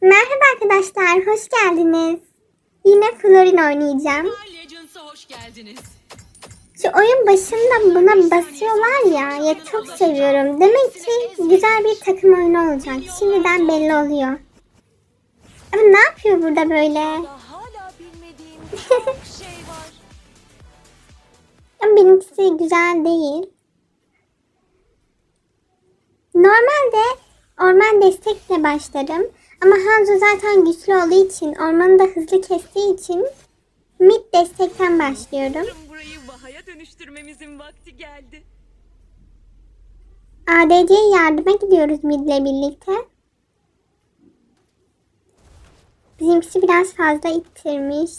Merhaba arkadaşlar, hoş geldiniz. Yine Florin oynayacağım. Hoş geldiniz. Şu oyun başında buna basıyorlar ya, ya çok seviyorum. Demek ki güzel bir takım oyunu olacak. Şimdiden belli oluyor. Ama ne yapıyor burada böyle? Ama benimkisi güzel değil. Normalde orman destekle başlarım. Ama Hanzo zaten güçlü olduğu için, ormanı da hızlı kestiği için mid destekten başlıyorum. Burayı vahaya dönüştürmemizin vakti geldi. ADC'ye yardıma gidiyoruz midle birlikte. Bizimkisi biraz fazla ittirmiş.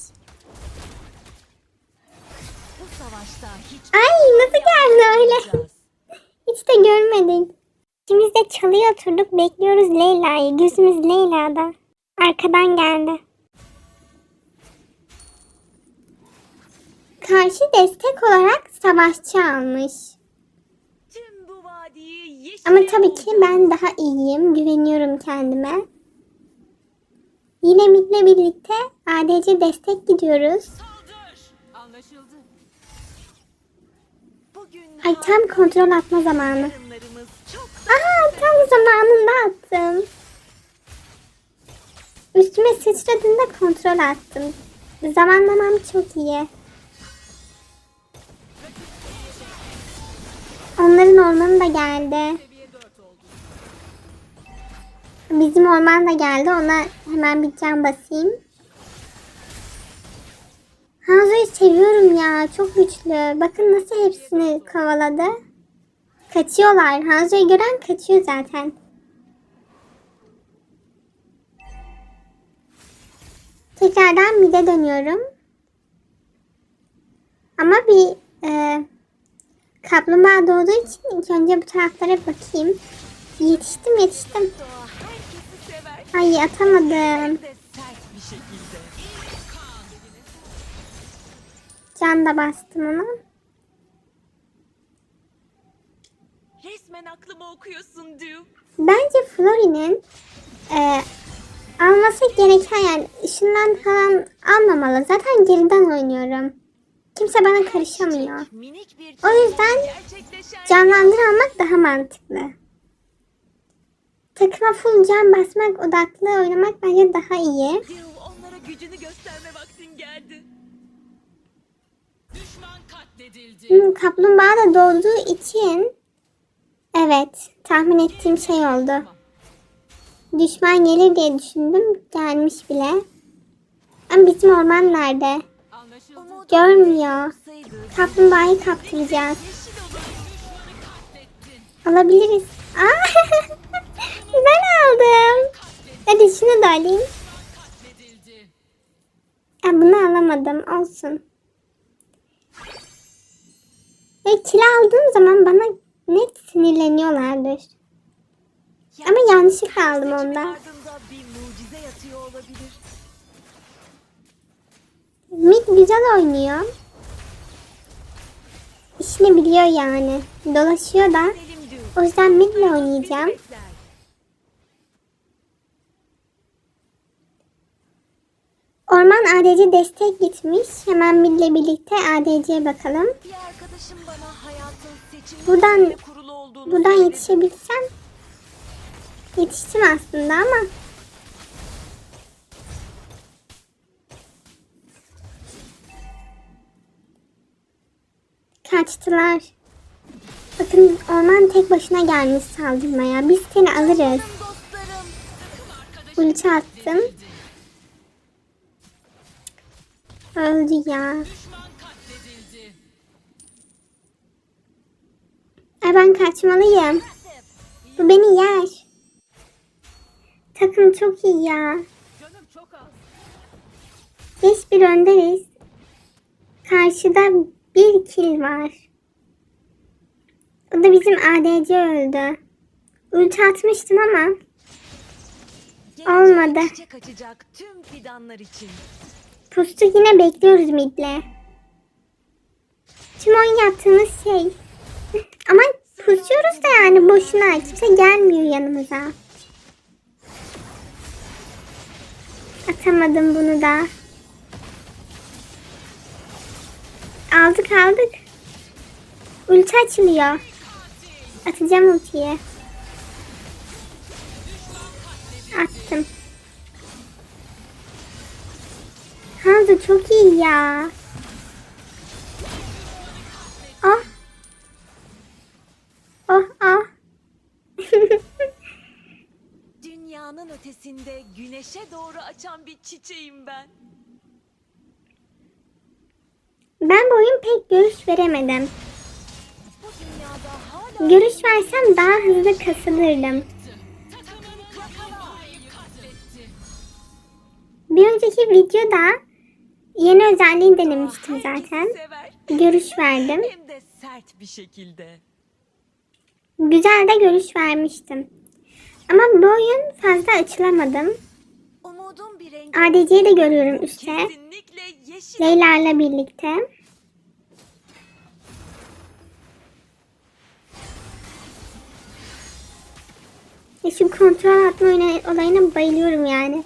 Ay nasıl geldi öyle? Hiç de görmedik. İkimiz de çalıya oturduk bekliyoruz Leyla'yı. Gözümüz Leyla'da. Arkadan geldi. Karşı destek olarak savaşçı almış. Ama tabii ki ben daha iyiyim. Güveniyorum kendime. Yine Mid'le birlikte ADC destek gidiyoruz. Ay tam kontrol atma zamanı. Tam zamanında attım. Üstüme sıçradığında kontrol attım. Zamanlamam çok iyi. Onların ormanı da geldi. Seviye 4 oldu. Bizim orman da geldi. Ona hemen bir can basayım. Hanzo'yu seviyorum ya. Çok güçlü. Bakın nasıl hepsini kovaladı. Kaçıyorlar. Hanzo'yu gören kaçıyor zaten. Tekrardan mid'e dönüyorum. Ama bir e, kaplumbağa doğduğu için ilk önce bu taraflara bakayım. Yetiştim yetiştim. Ay atamadım. Can da bastım ona. Resmen aklımı okuyorsun Duke. Bence Flori'nin e, alması gereken yani ışından falan almamalı. Zaten geriden oynuyorum. Kimse bana karışamıyor. O yüzden canlandır almak daha mantıklı. Takıma full can basmak, odaklı oynamak bence daha iyi. Onlara gücünü gösterme vaktin geldi. Düşman katledildi. Hmm, kaplumbağa da doğduğu için evet tahmin ettiğim şey oldu. Düşman gelir diye düşündüm. Gelmiş bile. Ama bizim orman nerede? Görmüyor. Kaplumbağayı kaptıracağız. Alabiliriz. Aa, ben aldım. Hadi şunu da alayım. Ha, bunu alamadım. Olsun. Ve kilo aldığım zaman bana net sinirleniyorlardır. Ama yanlışlıkla aldım ondan. Mid güzel oynuyor. İşini biliyor yani. Dolaşıyor da. O yüzden midle oynayacağım. Orman ADC destek gitmiş. Hemen midle birlikte ADC'ye bakalım. Bir arkadaşım bana hayatın Buradan- Buradan yetişebilsem. Yetiştim aslında ama. Kaçtılar. Bakın orman tek başına gelmiş saldırmaya. Biz seni alırız. Ulti attım. Öldü ya. Ay ben kaçmalıyım. Bu beni yer. Takım çok iyi ya. Canım çok az. 5 bir önderiz. Karşıda bir kill var. O da bizim ADC öldü. Ulti atmıştım ama Olmadı. pustu yine bekliyoruz midle. Tüm oyun yaptığımız şey. Ama pusuyoruz da yani boşuna. Kimse gelmiyor yanımıza. Atamadım bunu da. Aldık aldık. Ulti açılıyor. Atacağım ultiyi. Attım. Hanzo çok iyi ya. Ötesinde güneşe doğru açan bir çiçeğim ben. ben bu oyun pek görüş veremedim. Görüş versem daha hızlı kasılırdım. Bir önceki videoda yeni özelliği denemiştim zaten. Görüş verdim. Şekilde. Güzel de görüş vermiştim. Ama bu oyun fazla açılamadım. ADC'yi de görüyorum üstte. Leyla'yla birlikte. Ya şu kontrol atma olayına bayılıyorum yani.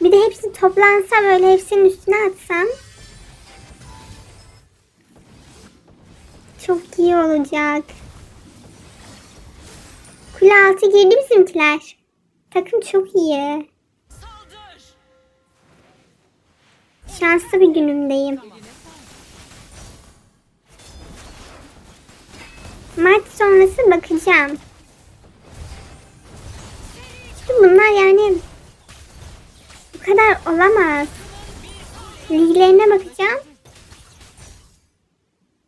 Bir de hepsi toplansa böyle hepsinin üstüne atsam çok iyi olacak. Kule altı girdi bizimkiler. Takım çok iyi. Şanslı bir günümdeyim. Maç sonrası bakacağım. Çünkü bunlar yani bu kadar olamaz. Liglerine bakacağım.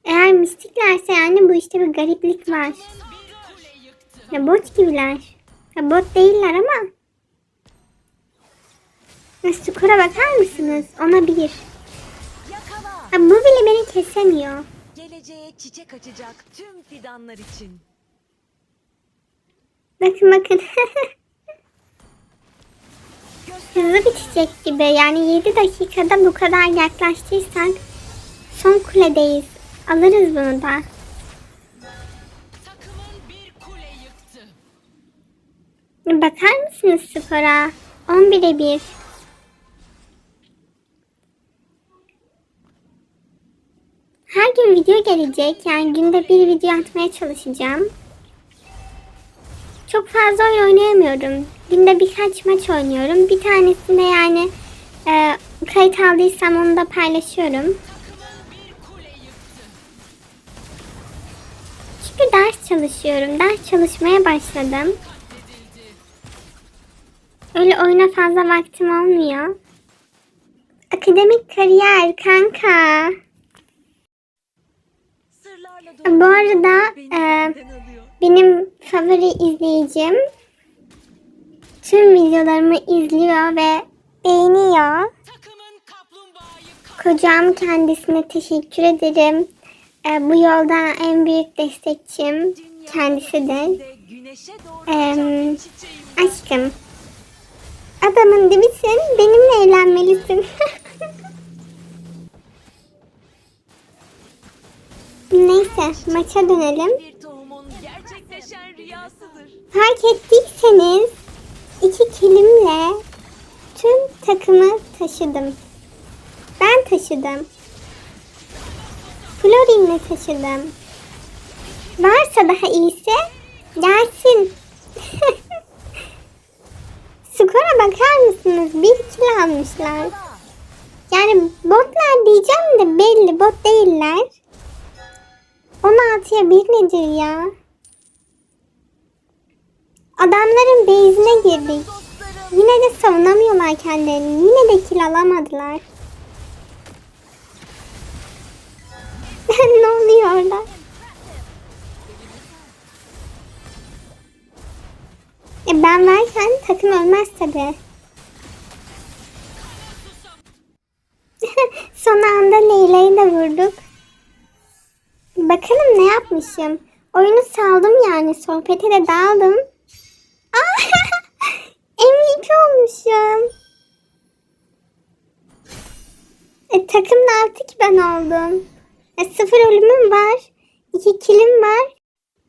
Eğer mistiklerse yani bu işte bir gariplik var. Bir. Ya bot gibiler. Ya bot değiller ama. Ya skora bakar mısınız? Ona bir. Ha, bu bile beni kesemiyor. Geleceğe çiçek açacak tüm fidanlar için. Bakın bakın. Hızlı bitecek gibi. Yani 7 dakikada bu kadar yaklaştıysak son kuledeyiz. Alırız bunu da. Bakar mısınız skora? 11'e 1. Her gün video gelecek. Yani günde bir video atmaya çalışacağım. Çok fazla oyun oynayamıyorum. Günde birkaç maç oynuyorum. Bir tanesinde yani e, kayıt aldıysam onu da paylaşıyorum. Çünkü ders çalışıyorum. Ders çalışmaya başladım. Öyle oyuna fazla vaktim olmuyor. Akademik kariyer kanka. Bu arada, e. Benim favori izleyicim tüm videolarımı izliyor ve beğeniyor. Kocam kendisine teşekkür ederim. Ee, bu yolda en büyük destekçim kendisidir. ben. Aşkım. Adamın dibisin. Benimle evlenmelisin. Neyse maça dönelim. Bir tohumun gerçekleşen rüyasıdır. Fark ettiyseniz iki kelimle tüm takımı taşıdım. Ben taşıdım. Florin'le taşıdım. Varsa daha iyisi gelsin. Skora bakar mısınız? Bir kill almışlar. Yani botlar diyeceğim de belli bot değiller. 16'ya 1 nedir ya? Adamların base'ine girdik. Yine de savunamıyorlar kendilerini. Yine de kill alamadılar. ne oluyor orada? E ben varken takım ölmez tabi. Son anda Leyla'yı da vurduk. Bakalım ne yapmışım. Oyunu saldım yani. Sohbete de daldım. Aa, MVP olmuşum. E, takım ne yaptı ki ben oldum? E, sıfır ölümüm var. 2 kilim var.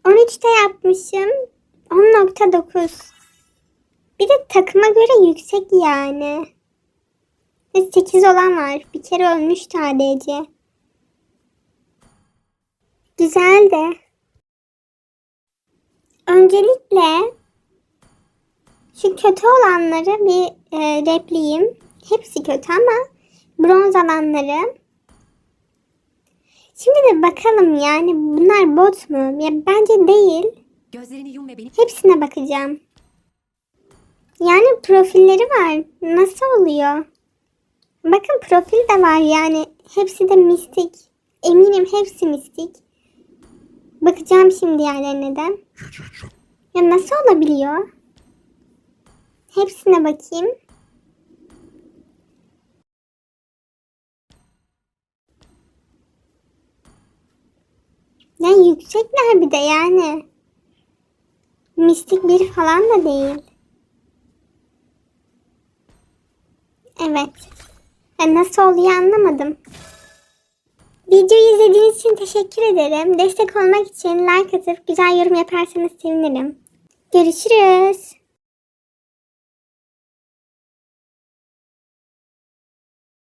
13'te yapmışım. 10.9. Bir de takıma göre yüksek yani. 8 olan var. Bir kere ölmüş sadece. Güzel de. Öncelikle şu kötü olanları bir e, repliyim. Hepsi kötü ama bronz alanları. Şimdi de bakalım yani bunlar bot mu? Ya bence değil. Gözlerini yum ve beni Hepsine bakacağım. Yani profilleri var. Nasıl oluyor? Bakın profil de var yani. Hepsi de mistik. Eminim hepsi mistik. Bakacağım şimdi yerlerine de. Ya nasıl olabiliyor? Hepsine bakayım. Ya yüksekler bir de yani. Mistik bir falan da değil. Evet. Ya nasıl oluyor anlamadım. Videoyu izlediğiniz için teşekkür ederim. Destek olmak için like atıp güzel yorum yaparsanız sevinirim. Görüşürüz.